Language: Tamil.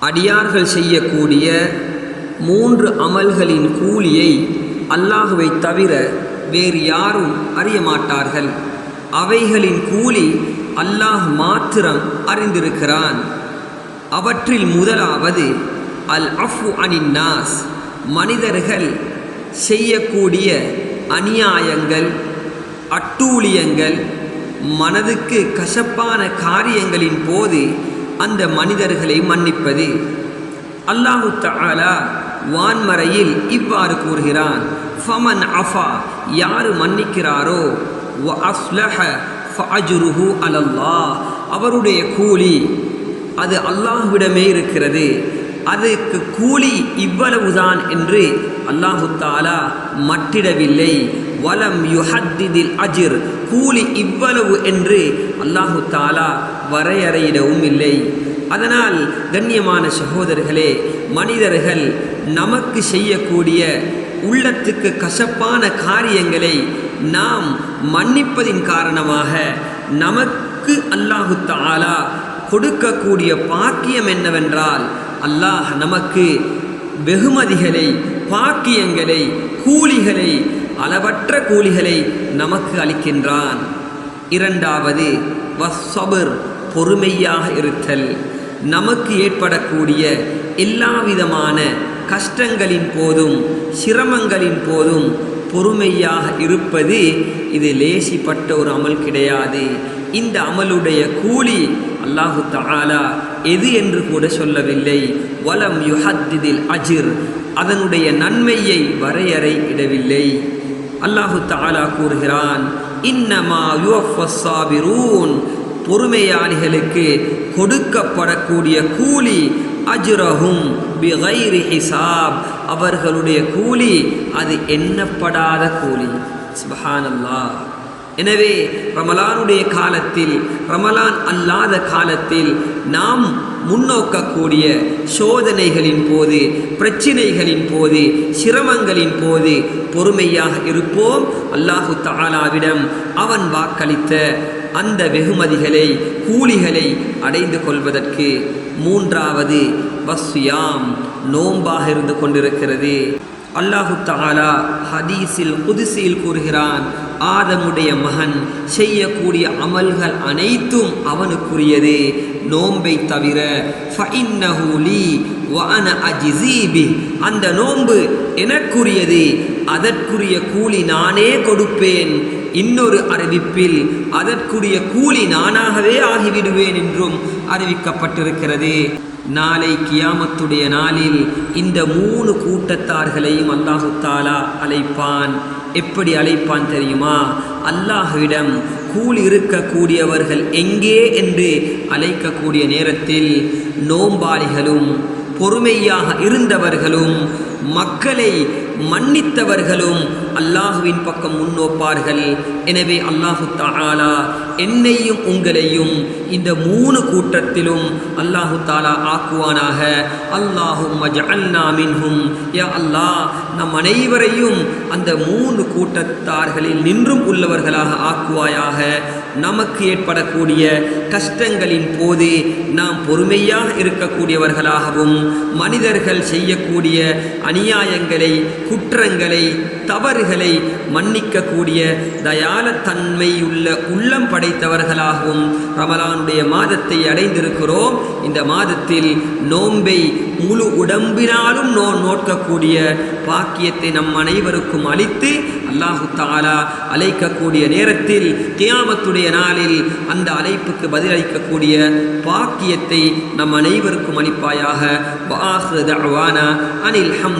அடியார்கள் செய்யக்கூடிய மூன்று அமல்களின் கூலியை அல்லாஹுவை தவிர வேறு யாரும் அறிய மாட்டார்கள். அவைகளின் கூலி அல்லாஹ் மாத்திரம் அறிந்திருக்கிறான். அவற்றில் முதலாவது அல் அஃபு அனின்னாஸ் மனிதர்கள் செய்யக்கூடிய அநியாயங்கள் அட்டூழியங்கள் மனதுக்கு கசப்பான காரியங்களின் போது அந்த மனிதர்களை மன்னிப்பது. அல்லாஹு தாலா வான்மறையில் இவ்வாறு கூறுகிறான் ஃபமன் அஃபா யார் மன்னிக்கிறாரோ வ அஸ்லஹ ஃபஅஜ்ருஹு அலல்லாஹ். அவருடைய கூலி அது அல்லாஹ்விடமே இருக்கிறது. அதுக்கு கூலி இவ்வளவுதான் என்று அல்லாஹு தாலா மட்டிடவில்லை. வலம் யுஹத்திதில் அஜிர். கூலி இவ்வளவு என்று அல்லாஹு தாலா வரையறையிடவும் இல்லை. அதனால் கண்ணியமான சகோதரர்களே மனிதர்கள் நமக்கு செய்யக்கூடிய உள்ளத்துக்கு கசப்பான காரியங்களை நாம் மன்னிப்பதின் காரணமாக நமக்கு அல்லாஹு தாலா கொடுக்கக்கூடிய பாக்கியம் என்னவென்றால் அல்லாஹ் நமக்கு வெகுமதிகளை பாக்கியங்களை கூலிகளை அளவற்ற கூலிகளை நமக்கு அளிக்கின்றான். இரண்டாவது வசபர் பொறுமையாக இருத்தல். நமக்கு ஏற்படக்கூடிய எல்லா விதமான கஷ்டங்களின் போதும் சிரமங்களின் போதும் பொறுமையாக இருப்பது இது லேசிப்பட்ட ஒரு அமல் கிடையாது. இந்த அமலுடைய கூலி அல்லாஹு தாலா எது என்று கூட சொல்லவில்லை. வலம் யுஹத்திதில் அஜிர் அதனுடைய நன்மையை வரையறை இடவில்லை. அல்லாஹு தாலா கூறுகிறான் இன்னமா யுவஃபஸ்ஸாபிரூன் பொறுமையாளிகளுக்கு கொடுக்கப்படக்கூடிய கூலி அஜ்ரஹும் பிகைரி ஹிசாப். அவர்களுடைய கூலி அது எண்ணப்படாத கூலி. சுபஹானல்லா எனவே ரமலானுடைய காலத்தில் ரமலான் அல்லாத காலத்தில் நாம் முன்னோக்கக்கூடிய சோதனைகளின் போது பிரச்சினைகளின் போது சிரமங்களின் போது பொறுமையாக இருப்போம். அல்லாஹு தாலாவிடம் அவன் வாக்களித்த அந்த வெகுமதிகளை கூலிகளை அடைந்து கொள்வதற்கு மூன்றாவது வஸ்யாம் நோம்பாக இருந்து கொண்டிருக்கிறது. அல்லாஹு தாலா ஹதீஸில் புதுசியில் கூறுகிறான் ஆதமுடைய மகன் செய்யக்கூடிய அமல்கள் அனைத்தும் அவனுக்குரியது. நோன்பை தவிர அந்த நோன்பு எனக்குரியது. அதற்குரிய கூலி நானே கொடுப்பேன் இன்னொரு அறிவிப்பில் அதற்குரிய கூலி நானாகவே ஆகிவிடுவேன் என்றும் அறிவிக்கப்பட்டிருக்கிறது. நாளை கியாமத்துடைய நாளில் இந்த மூணு கூட்டத்தார்களையும் அல்லாஹு தாலா அழைப்பான். எப்படி அழைப்பான் தெரியுமா? அல்லாஹுவிடம் கூலி இருக்கக்கூடியவர்கள் எங்கே என்று அழைக்கக்கூடிய நேரத்தில் நோம்பாளிகளும் பொறுமையாக இருந்தவர்களும் மக்களை மன்னித்தவர்களும் அல்லாஹுவின் பக்கம் முன்னோப்பார்கள். எனவே அல்லாஹு தாலா என்னையும் உங்களையும் இந்த மூணு கூட்டத்திலும் அல்லாஹு தாலா ஆக்குவானாக. அல்லாஹும் மின்ஹும். யா அல்லாஹ் நம் அனைவரையும் அந்த மூணு கூட்டத்தார்களில் நின்றும் உள்ளவர்களாக ஆக்குவாயாக. நமக்கு ஏற்படக்கூடிய கஷ்டங்களின் போது நாம் பொறுமையாக இருக்கக்கூடியவர்களாகவும் மனிதர்கள் செய்யக்கூடிய அநியாயங்களை குற்றங்களை தவறுகளை மன்னிக்கக்கூடிய தயாலத்தன்மையுள்ள உள்ளம் படைத்தவர்களாகவும் ரமலானுடைய மாதத்தை அடைந்திருக்கிறோம். இந்த மாதத்தில் நோன்பை முழு உடம்பினாலும் நோ நோக்கக்கூடிய பாக்கியத்தை நம் அனைவருக்கும் அளித்து அல்லாஹு தாலா அழைக்கக்கூடிய நேரத்தில் கியாமத்துடைய நாளில் அந்த அழைப்புக்கு பதிலளிக்கக்கூடிய பாக்கியத்தை நம் அனைவருக்கும் அளிப்பாயாக. அனில் ஹம்